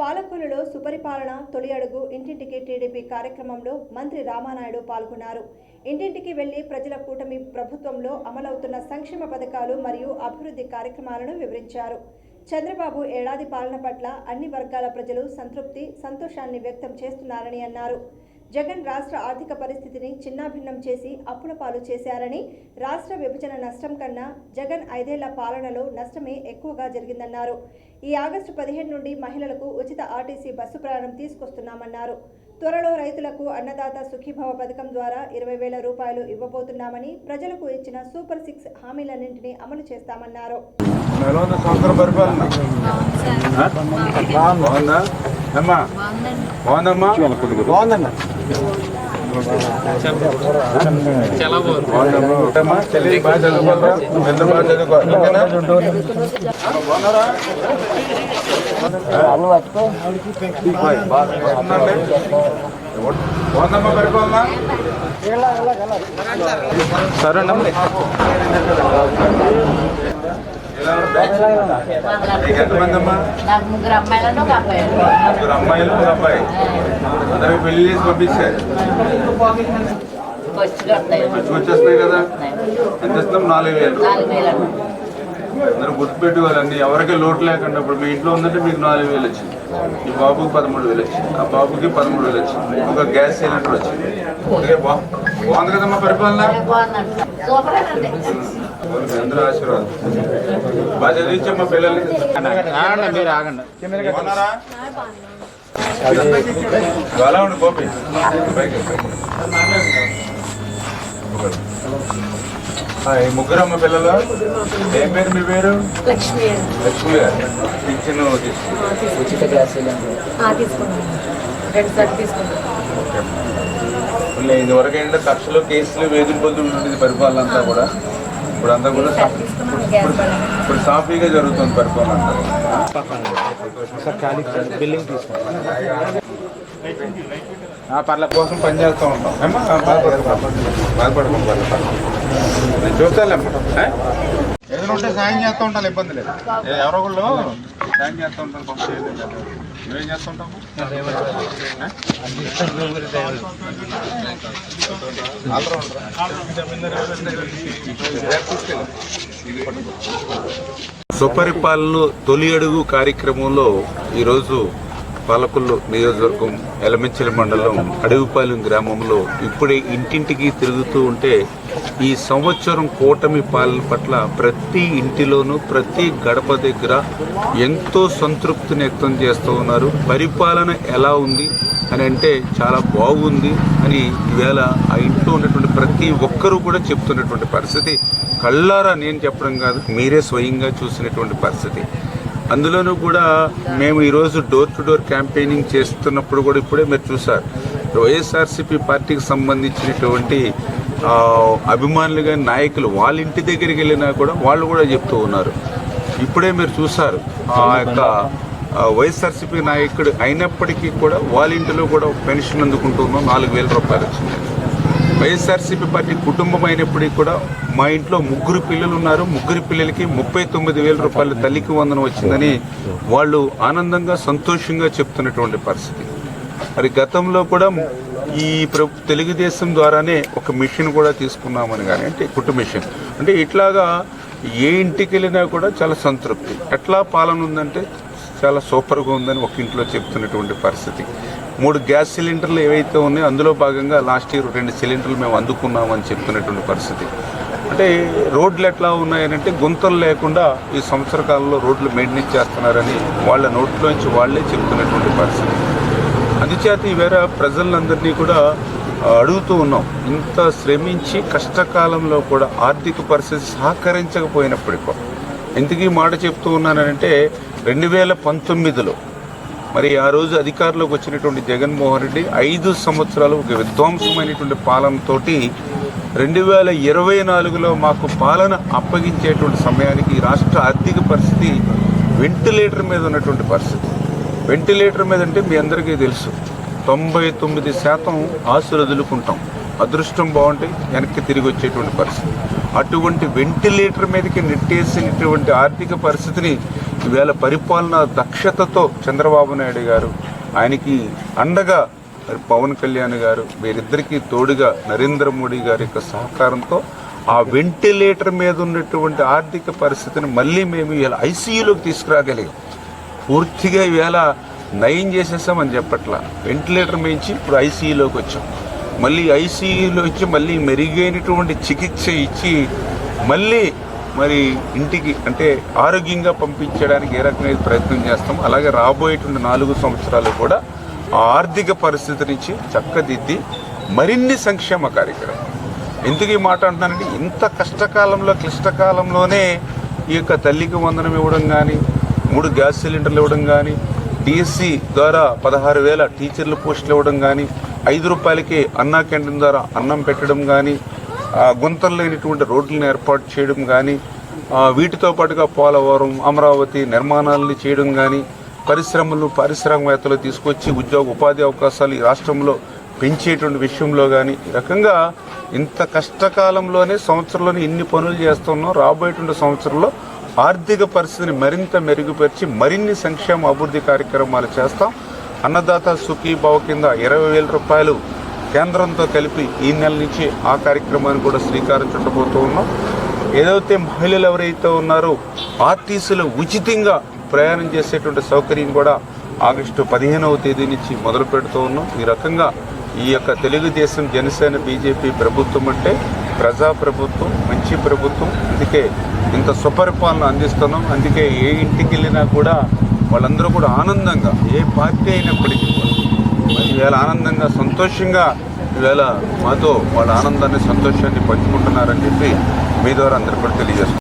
పాలకొల్లులో సుపరిపాలన తొలి అడుగు ఇంటింటికి టీడీపీ కార్యక్రమంలో మంత్రి రామానాయుడు పాల్గొన్నారు. ఇంటింటికి వెళ్ళి ప్రజల కూటమి ప్రభుత్వంలో అమలవుతున్న సంక్షేమ పథకాలు మరియు అభివృద్ధి కార్యక్రమాలను వివరించారు. చంద్రబాబు ఏడాది పాలన పట్ల అన్ని వర్గాల ప్రజలు సంతృప్తి సంతోషాన్ని వ్యక్తం చేస్తున్నారని అన్నారు. జగన్ రాష్ట్ర ఆర్థిక పరిస్థితిని చిన్నాభిన్నం చేసి అప్పుల పాలు చేశారని రాష్ట్ర విభజన నష్టం కన్నా జగన్ ఐదేళ్ళ పాలనలో నష్టమే ఎక్కువగా జరిగిందన్నారు. ఈ ఆగస్టు పదిహేను నుండి మహిళలకు ఉచిత ఆర్టీసీ బస్సు ప్రయాణం తీసుకొస్తున్నామన్నారు. త్వరలో రైతులకు అన్నదాత సుఖీభవ పథకం ద్వారా ఇరవై వేల రూపాయలు ఇవ్వబోతున్నామని ప్రజలకు ఇచ్చిన సూపర్ సిక్స్ హామీలన్నింటినీ అమలు చేస్తామన్నారు. బాగా చదువుకోరా ఎంత బాగా చదువుకో ఓకేనా అమ్మా, బాగున్నారా బాయ్, బాగా బాగున్నారండి? బాగుందమ్మా పరిపాలన సరేనమ్మా ఎలా ఉంది? నీకు ఎంతమంది అమ్మా నాకు ముగ్గురు అమ్మాయిలను ఒక అబ్బాయి ముగ్గురు అమ్మాయిలు ఒక అబ్బాయి అందరూ పెళ్ళి చేసి పంపించారు ఫస్ట్ కడతాయి వచ్చి వచ్చేస్తున్నాయి కదా ఎంత ఇస్తున్నాం నాలుగు వేలు నాలుగు వేలు అందరూ గుర్తుపెట్టుకోవాలండి ఎవరికి లోటు లేకుండా ఇప్పుడు మీ ఇంట్లో ఉందంటే మీకు నాలుగు వేలు వచ్చింది. ఈ బాబుకి పదమూడు వేలు వచ్చింది. ఆ బాబుకి పదమూడు వేలు వచ్చింది. ఒక గ్యాస్ సిలిండర్ వచ్చింది. ఓకే బా బాగుంది కదమ్మా పరిపాలన? అందరూ ఆశీర్వాదం. బాగా చదివించమ్మా పిల్లల్ని. మీరు ఆగండి. గోపి ఈ ముగ్గురు అమ్మ పిల్లలు? ఏం పేరు మీ పేరు? లక్ష్మి లక్ష్మి గారు. పింఛన్ ఉచిత గ్యాస్ ఇదివరకు ఏంటంటే కక్షలు కేసులు వేధింపులతో ఉండేది పరిపాలన అంతా కూడా ఇప్పుడు అంతా కూడా ఇప్పుడు సాఫీగా జరుగుతుంది పరిపాలన అంతా. పర్ల కోసం పనిచేస్తూ ఉంటాం. బాధపడకు, బాధపడకు, ఏదైనా ఉంటే సాయం చేస్తూ ఉంటాను ఇబ్బంది లేదు. ఎవరో ఒకళ్ళు సాయం చేస్తూ ఉంటాను పంప నువ్వేం చేస్తుంటావు సుపరిపాలన తొలి అడుగు కార్యక్రమంలో ఈరోజు పాలకొల్లు నియోజకవర్గం ఎలమంచిల మండలం అడవిపాలెం గ్రామంలో ఇప్పుడే ఇంటింటికి తిరుగుతూ ఉంటే ఈ సంవత్సరం కూటమి పాలన పట్ల ప్రతి ఇంటిలోనూ ప్రతి గడప దగ్గర ఎంతో సంతృప్తిని వ్యక్తం చేస్తూ ఉన్నారు. పరిపాలన ఎలా ఉంది అని అంటే చాలా బాగుంది అని ఈవేళ ఆ ఇంట్లో ఉన్నటువంటి ప్రతి ఒక్కరూ కూడా చెప్తున్నటువంటి పరిస్థితి. కళ్ళారా నేను చెప్పడం కాదు మీరే స్వయంగా చూసినటువంటి పరిస్థితి. అందులోనూ కూడా మేము ఈరోజు డోర్ టు డోర్ క్యాంపెయినింగ్ చేస్తున్నప్పుడు కూడా ఇప్పుడే మీరు చూసారు. వైఎస్ఆర్సీపీ పార్టీకి సంబంధించినటువంటి అభిమానులు కానీ నాయకులు వాళ్ళ ఇంటి దగ్గరికి వెళ్ళినా కూడా వాళ్ళు కూడా చెప్తూ ఉన్నారు. ఇప్పుడే మీరు చూసారు. ఆ యొక్క వైఎస్ఆర్సీపీ నాయకుడు అయినప్పటికీ కూడా వాళ్ళ ఇంటిలో కూడా పెన్షన్ అందుకుంటున్నాం నాలుగు వేల రూపాయలు వచ్చింది. వైఎస్ఆర్సీపీ పార్టీ కుటుంబం అయినప్పటికీ కూడా మా ఇంట్లో ముగ్గురు పిల్లలు ఉన్నారు. ముగ్గురు పిల్లలకి ముప్పై తొమ్మిది వేల రూపాయలు తల్లికి వందనం వచ్చిందని వాళ్ళు ఆనందంగా సంతోషంగా చెప్తున్నటువంటి పరిస్థితి. మరి గతంలో కూడా ఈ ప్రభు తెలుగుదేశం ద్వారానే ఒక మిషన్ కూడా తీసుకున్నామని కానీ అంటే కుటుంబ మిషన్. అంటే ఇట్లాగా ఏ ఇంటికి వెళ్ళినా కూడా చాలా సంతృప్తి. ఎట్లా పాలన ఉందంటే చాలా సూపర్గా ఉందని ఒక ఇంట్లో చెప్తున్నటువంటి పరిస్థితి. మూడు గ్యాస్ సిలిండర్లు ఏవైతే ఉన్నాయో అందులో భాగంగా లాస్ట్ ఇయర్ రెండు సిలిండర్లు మేము అందుకున్నామని చెప్తున్నటువంటి పరిస్థితి. అంటే రోడ్లు ఎట్లా ఉన్నాయనంటే గుంతలు లేకుండా ఈ సంవత్సర కాలంలో రోడ్లు మెయింటెనెన్స్ చేస్తున్నారని వాళ్ళ నోట్లోంచి వాళ్ళే చెప్తున్నటువంటి పరిస్థితి. అందుచేత ఈవేళ ప్రజలందరినీ కూడా అడుగుతూ ఉన్నాం. ఇంత శ్రమించి కష్టకాలంలో కూడా ఆర్థిక పరిస్థితి సహకరించకపోయినప్పటికీ కూడా. ఎందుకు ఈ మాట చెప్తూ ఉన్నానంటే రెండు వేల పంతొమ్మిదిలో మరి ఆ రోజు అధికారంలోకి వచ్చినటువంటి జగన్మోహన్ రెడ్డి ఐదు సంవత్సరాలు ఒక విధ్వంసమైనటువంటి పాలనతోటి రెండు వేల ఇరవై నాలుగులో మాకు పాలన అప్పగించేటువంటి సమయానికి రాష్ట్ర ఆర్థిక పరిస్థితి వెంటిలేటర్ మీద ఉన్నటువంటి పరిస్థితి. వెంటిలేటర్ మీద అంటే మీ అందరికీ తెలుసు. తొంభై తొమ్మిది శాతం ఆశలు వదులుకుంటాం అదృష్టం బాగుంటే వెనక్కి తిరిగి వచ్చేటువంటి పరిస్థితి. అటువంటి వెంటిలేటర్ మీదకి నెట్టేసినటువంటి ఆర్థిక పరిస్థితిని ఈవేళ పరిపాలన దక్షతతో చంద్రబాబు నాయుడు గారు ఆయనకి అండగా మరి పవన్ కళ్యాణ్ గారు వీరిద్దరికీ తోడుగా నరేంద్ర మోడీ గారి యొక్క సహకారంతో ఆ వెంటిలేటర్ మీద ఉన్నటువంటి ఆర్థిక పరిస్థితిని మళ్ళీ మేము ఇలా ఐసీయూలోకి తీసుకురాగలిగాం. పూర్తిగా ఇవాళ నయం చేసేసామని చెప్పట్ల. వెంటిలేటర్ మించి ఇప్పుడు ఐసీయూలోకి వచ్చాం. మళ్ళీ ఐసీయూలో వచ్చి మళ్ళీ మెరుగైనటువంటి చికిత్స ఇచ్చి మళ్ళీ మరి ఇంటికి అంటే ఆరోగ్యంగా పంపించడానికి ఏ రకమైన ప్రయత్నం చేస్తాం? అలాగే రాబోయేటువంటి నాలుగు సంవత్సరాలు కూడా ఆ ఆర్థిక పరిస్థితి నుంచి చక్కదిద్ది మరిన్ని సంక్షేమ కార్యక్రమం ఎందుకు ఈ మాట అంటున్నానంటే ఇంత కష్టకాలంలో క్లిష్టకాలంలోనే ఈ యొక్క తల్లికి వందనం ఇవ్వడం కానీ మూడు గ్యాస్ సిలిండర్లు ఇవ్వడం కానీ డిఎస్సి ద్వారా పదహారు వేల టీచర్ల పోస్టులు ఇవ్వడం కానీ ఐదు రూపాయలకి అన్నా క్యాంటీన్ ద్వారా అన్నం పెట్టడం కానీ గుంతలు లేనటువంటి రోడ్లను ఏర్పాటు చేయడం కానీ వీటితో పాటుగా పోలవరం అమరావతి నిర్మాణాలను చేయడం కానీ పరిశ్రమలు పారిశ్రామికవేత్తలు తీసుకొచ్చి ఉద్యోగ ఉపాధి అవకాశాలు ఈ రాష్ట్రంలో పెంచేటువంటి విషయంలో కానీ ఈ రకంగా ఇంత కష్టకాలంలోనే సంవత్సరంలోనే ఇన్ని పనులు చేస్తున్నాం. రాబోయేటువంటి సంవత్సరంలో ఆర్థిక పరిస్థితిని మరింత మెరుగుపరిచి మరిన్ని సంక్షేమ అభివృద్ధి కార్యక్రమాలు చేస్తాం. అన్నదాత సుఖీభావ కింద ఇరవై వేల రూపాయలు కేంద్రంతో కలిపి ఈ నెల నుంచి ఆ కార్యక్రమాన్ని కూడా శ్రీకారం చుట్టబోతూ ఉన్నాం. ఏదైతే మహిళలు ఎవరైతే ఉన్నారో ఆర్టీసీలో ఉచితంగా ప్రయాణం చేసేటువంటి సౌకర్యం కూడా ఆగస్టు పదిహేనవ తేదీ నుంచి మొదలు పెడుతూ ఉన్నాం. ఈ రకంగా ఈ యొక్క తెలుగుదేశం జనసేన బీజేపీ ప్రభుత్వం అంటే ప్రజా ప్రభుత్వం మంచి ప్రభుత్వం. అందుకే ఇంత సుపరిపాలన అందిస్తున్నాం. అందుకే ఏ ఇంటికి వెళ్ళినా కూడా వాళ్ళందరూ కూడా ఆనందంగా ఏ పార్టీ అయినప్పటికీ ఈవేళ ఆనందంగా సంతోషంగా ఈవేళ మాతో వాళ్ళ ఆనందాన్ని సంతోషాన్ని పంచుకుంటున్నారని చెప్పి మీ ద్వారా అందరికీ కూడా తెలియజేస్తున్నాం.